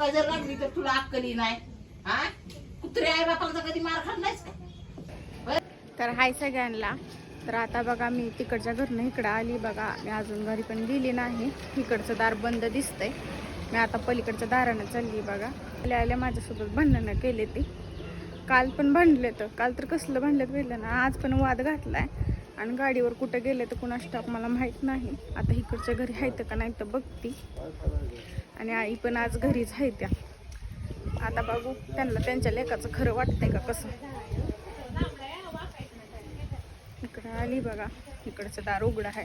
ठोकाय जर लागली तर तुला अक्कली नाही. हा? कुत्रे आई बापाला कधी मार खाल्लायस का? तर हाय सगळ्यांना. तर आता बघा मी तिकडच्या घरनं इकडं आली बघा. मी अजून घरी पण गेली नाही. इकडचं दार बंद दिसतंय. मी आता पलीकडच्या दारानं चालली बघा. आल्या आल्या माझ्यासोबत भांडणं केले ती. काल पण भांडले तर काल तर कसलं भांडलं गेलं ना. आज पण वाद घातलाय. आणि गाडीवर कुठं गेले तर कुणा स्टॉप मला माहीत नाही. आता इकडच्या घरी आहेत का नाही तर बघती. आणि आई पण आज घरीच आहे त्या. आता बघू त्यांना त्यांच्या लेकाचं खरं वाटतंय का कसं? इकडं आली बघा. इकडचं दार उघडं आहे.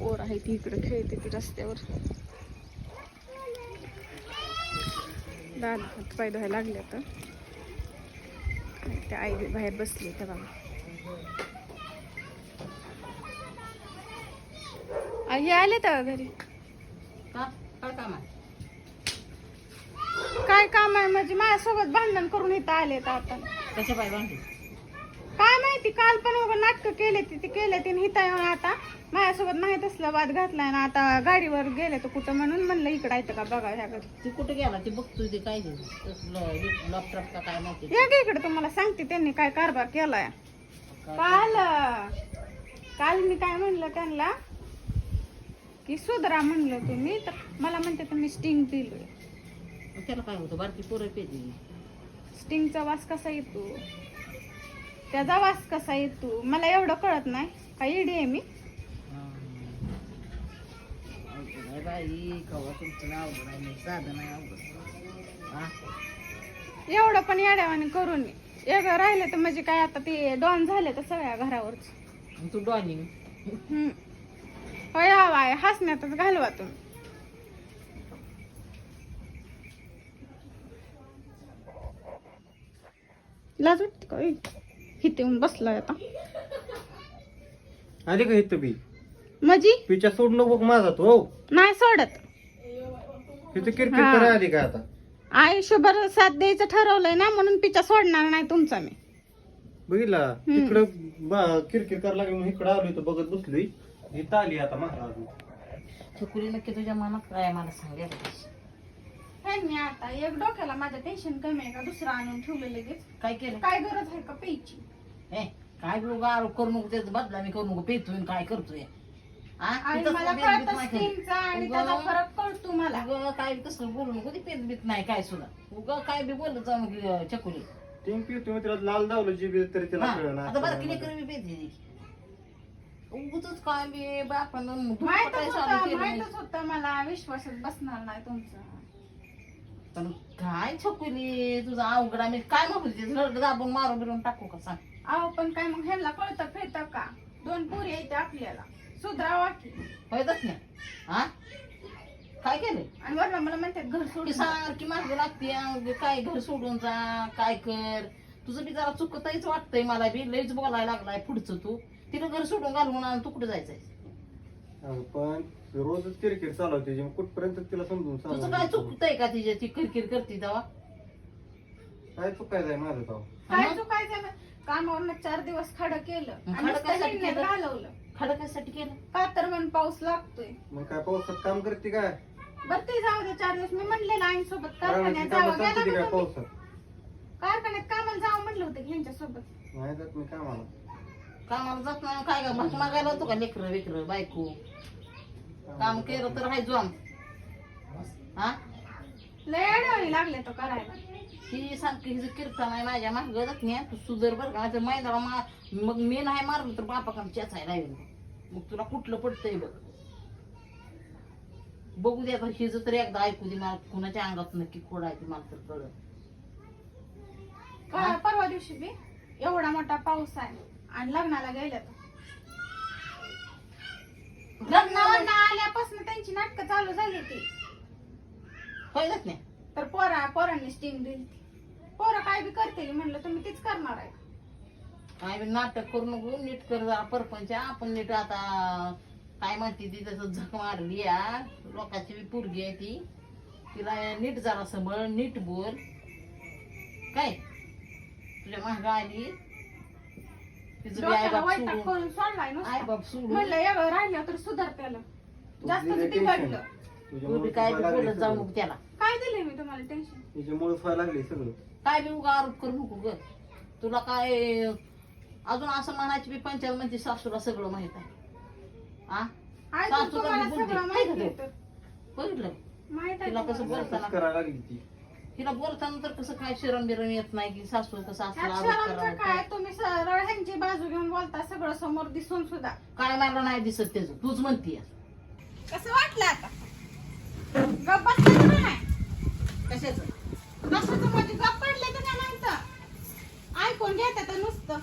ओर आहे ती इकडं खेळते ती रस्त्यावर. दार हात पाय धुवायला लागले तर त्या आई बी बाहेर बसली त्या बघा. आई आले तर घरी? काय काम आहे? काय काम आहे? म्हणजे माझ्यासोबत भांडण करून इथं आले तर आता. कशा पाय काय माहिती काल पण उगा नाटकं केले ती ते केले ते हिता येऊन आता माझ्यासोबत नाही तसला वाद घातलाय ना आता गाडीवर गेले तर कुठं म्हणून म्हणलं इकडं येतं का बघा ह्या ती कुठे गेला? ती बघतोय ते काय लॅपटॉप का काय माहिती. या की इकडे तुम्हाला सांगते त्यांनी काय कारभार केलाय. काल काल मी काय म्हणलं त्यांना की सुधरा म्हणलं तुम्ही तर मला म्हणते तुम्ही स्टिंग दिलोय त्याला काय होतं बारकी पोरं स्टिंगचा वास कसा येतो? त्याचा वास कसा येतो? मला एवढं कळत नाही. काय इडी आहे मी. बाई कवा तुमचं नाव अवघड आहे नाही साधं नाही अवघड. एवढं पण येड्यावाने करून एक राहिलं तर म्हणजे काय आता ते डॉन झाले तर सगळ्या घरावरच. तू डॉनिंग. होय हवा आहे हसण्यातच घालवा तुम्ही. लाज वाटते का इथे येऊन बसलाय आता. आली का इथं बी? मजी? पिच्या सोड नको माझा तो? नाही सोडत. इथं क्रिकेट हा. करायला आली का आता? आयुष्यभर साथ द्यायचं ठरवलंय ना म्हणून पिचा सोडणार नाही तुमचा मी. बघितला हम्म. तिकडं क्रिकेट करायला लागली म्हणून इकडं आलोय तर बघत बसलोय. इथं आली आता महाराज. छकुली नक्की तुझ्या मनात काय आहे मला सांगायला मी आता एक डोक्याला माझं टेन्शन कमी आहे का? दुसरं आणून ठेवलं लगेच. काय केलं? काय गरज आहे का प्यायची? ए काय बी उगा आरोप करू नको त्याचा बदला मी करू नको पेतोय आणि काय करतोय? आणि मला पेत बीत कळतं नाही कधी. स्किनचा आणि उगा- त्याचा फरक कळतो मला. उगा काय तसलं बोलू नको ती पेत बीत नाही काय सुद्धा. उगा काय बी बोलत जाऊ नको चकुली. टीम पिवतो तिला लाल दावलं जी बी तरी तिला हा, कळलं आता बरं किती करी बी पेत उगच काय बी बापानं माहितच होतं. माहितच होतं मला विश्वासच बसणार नाही तुमचा. पण काय छकुली तुझा अवघड आम्ही काय म्हणू ते रड दाबून मारून बिरून टाकू का सांग? अहो पण काय मग ह्याला कळतं फिरतं का? दोन पुरी येते आपल्याला. सुधरावा की. होयतच नाही. हा? काय केलं आणि वरनं मला म्हणतात घर सोडून जा. सारखी मागं लागते अगं काय घर सोडून जा काय कर? तुझं बी जरा चुकताहीच वाटतंय मला बी लईच बोलायला लागलाय पुढचं तू. तिला घर सोडून घालून आणून तू कुठं जायचंय? अहो, पण रोजच क्रिकेट चालवते मग कुठपर्यंत तिला समजून तुझं काय सांगू चुकतंय का तिच्या ती किरकिर करते तेव्हा? काय चुकायचं आहे माझं तो काय मग? चुकायचं ना कामावरनं चार दिवस खडं केलं मग आणि खडं नुसतं कशासाठी हिंडण्यात केलं? घालवलं. खडं कशासाठी केलं? का तर म्हण पाऊस लागतोय. मग काय पावसात काम करते काय? बरं ते जाऊ दे चार दिवस. मी म्हणलेलं आई सोबत कारखान्यात कामं जावं चालते गेला काय का तुम्ही? पावसात? कारखान्यात कामाला जावं म्हणलं होतं ह्यांच्या सोबत नाही जात मी कामाला. कामाला जात नाही काय का भाक मागायला होतो का लेकरं वेकरं बायको? काम केलं तर हाय जॉन हा? लय अडवणी लागले तो करायला. ही सारखी हिचं कीर्तन आहे माझ्या मागं जात नाही. तू सुधर बरं का मैदाला मा मग मी नाही मारलं तर बापा काम मग तुला कुठलं पडतंय बघ. बघू दे आता हिचं तर एकदा ऐकू दे मला कुणाच्या अंगात नक्की खोड आहे ते मला तर कळत का- परवा दिवशी बी? एवढा मोठा पाऊस आहे. आणि लग्नाला गेल्या लग्नावर आल्यापासून त्यांची नाटकं चालू झाली ती कळत नाही. तर पोरा पोरांनी स्टिंग दिली पोरं काय बी करते म्हणलं तुम्ही तीच करणार आहे. काय बी नाटक करू नको नीट कर जरा परपंच आपण नीट आता काय म्हणते ती तसं झक मारली या लोकांची बी पोरगी आहे ती. तिला नीट जरा सांभाळ नीट बोल. काय? तुझ्या महाग आली? तिचं बी आई डोक्याला बाप वैताग सोडून. करून सोडलाय आई नुसता. बाप सोडून. म्हणलं एवढं राहिलं तर सुधार त्याला. जास्तच बिघडलं तू बी काय बी बोलत जाऊ नको त्याला? काय दिलंय मी तुम्हाला टेन्शन त्याच्यामुळे व्हायला लागले सगळं. काय बी उगा आरोप करू नको ग. तुला काय अजून असं म्हणायची बी पंचायत म्हणते सासूला सगळं माहीत आहे. आ? आहे तर सासू तुम्हाला कधी बोलते? सगळं काय माहिती? आहे तर. बघितलं? माहीत आहे तिला कसं तुम्हाला. बोलताना? करायला लागली ती. तिला बोलताना तर कसं काय शिरम बिरम येत नाही की सासू कसं असलं अक्षरांचं काय. तुम्ही सरळ ह्यांची बाजू घेऊन बोलता सगळं समोर दिसून सुद्धा. काय मला नाही दिसत त्याचं? तूच म्हणतीय. कसं वाटलं आता? गप्प बसले तर नाही? कशाचं? कशाचं म्हणजे गप्प पडले तर काय म्हणतं? ऐकून घेतात तर नुसतं.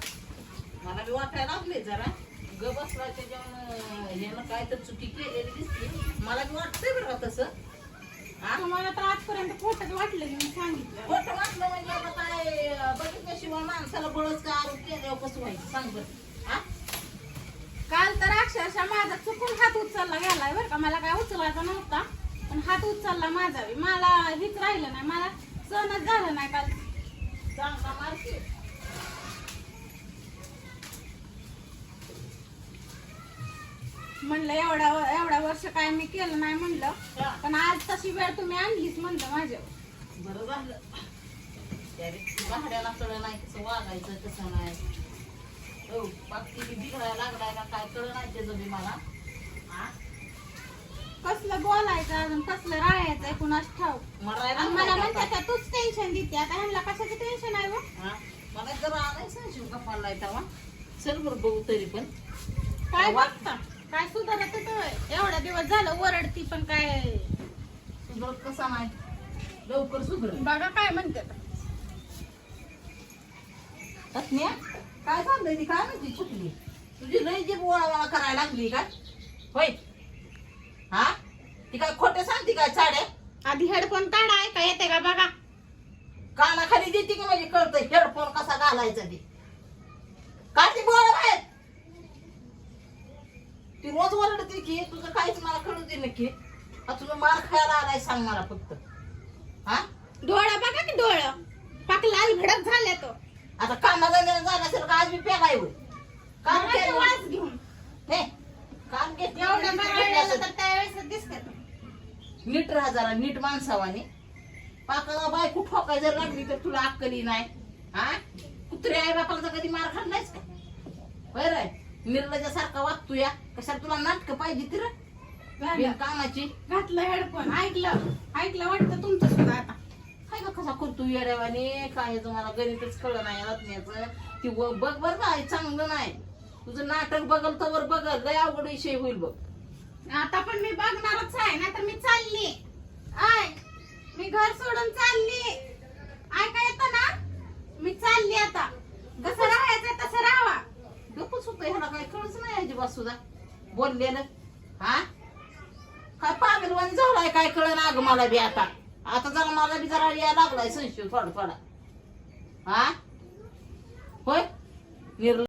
मला बी वाटायला लागले जरा. ग बसला त्याच्यावर यानं काय तर चुकी केलेली दिसते मला बी वाटतंय बरं का तसं. तुम्हाला तर आजपर्यंत खोटच वाटलं की मी सांगितलं. खोटं वाटलं म्हणजे आता काय बघितल्याशिवाय माणसाला बळच का आरोप केल्यावर कसं व्हायचं सांग बरं. हा? काल तर अक्षरशः माझा चुकून हात उचलला गेलाय बरं का. मला काय उचलायचा नव्हता पण हात उचलला माझा बी. मला हेच राहिलं नाही. मला सहनच झालं नाही काल. चांगला म्हणलं एवढ्या एवढ्या वर्ष काय मी केलं नाही म्हणलं. पण आज तशी वेळ तुम्ही आणलीच म्हणलं माझ्यावर. बरं झालं. त्या व्यक्ती भाड्याला कळलं नाही कसं वागायचं कसं नाही. हो बाकी बिघडायला लागलाय का काय कळलं नाही त्याचं बी मला. कसलं बोलायचं अजून कसलं राहायचं कुणाच ठाव मरायला मला म्हणतात का? तूच टेन्शन देते आता ह्यांना कशाचं टेन्शन आहे बघ. हा? मला जरा आलाय सांगशील का पाडलाय तेव्हा चल बरं बघू तरी पण. काय वा. काय सुधारत एवढा दिवस झालं ओरडती पण काय? सुधरत कसा नाही लवकर सुधर. बघा काय म्हणतात रत्न्या काय चाललंय ती? काय म्हणते? चुकली. तुझी लय जी बोळा करायला लागली का? होय. हा? ती काय खोटे सांगते काय चाड्या आधी हेडफोन काढा ऐका येते का बघा. कानाखाली देते की म्हणजे कळतं हेडफोन कसा घालायचा ते का ती बोळ बाहेर ती रोज ओरडते की तुझं काहीच मला कळू दे नक्की. तुला मार खायला आलाय सांग मला फक्त. हा? डोळा बघा की डोळं. पाक लाल भडक झाले तो. आता कामाला नाही झालं असेल का आज मी पेगाय होय? काल बघा की केलं. वास घेऊन. हे? एवढं बरळलेलं घेतलं. तर त्यावेळेस दिसत नीट राहा जरा नीट माणसावाने. पाकाला बायको ठोकाय जर लागली तर तुला अक्कली नाही. हा? कुत्रे आई बापाला कधी मार खाल्लायस का? बरं निर्लजासारखा वागतो या कशाला तुला नाटक पाहिजे तिर कामाची घातलं हेडफोन ऐकलं. ऐकलं वाटतं तुमचं सुद्धा आता. काय का कसा करतो येड्यावाने काय तुम्हाला गणितच कळलं नाही रत्न्याचं ती व- बघ बर काय चांगलं नाही. तुझं नाटक बघल तर बघल. लय अवघड विषय होईल बघ. आता पण मी बघणारच आहे ना तर मी चालली. आय मी घर सोडून चालली. ऐका येतं ना? मी चालली आता. कसं राहायचं तसं राहावा गप्पच होतं ह्याला काय कळच नाही सुद्धा बोललेलं हा? काय पागलवाणी झालाय काय कळ ना ग मला बी आता? आता जरा मला बी जरा या लागलाय संशय थोडा थोडा. हा? होय? निर्ल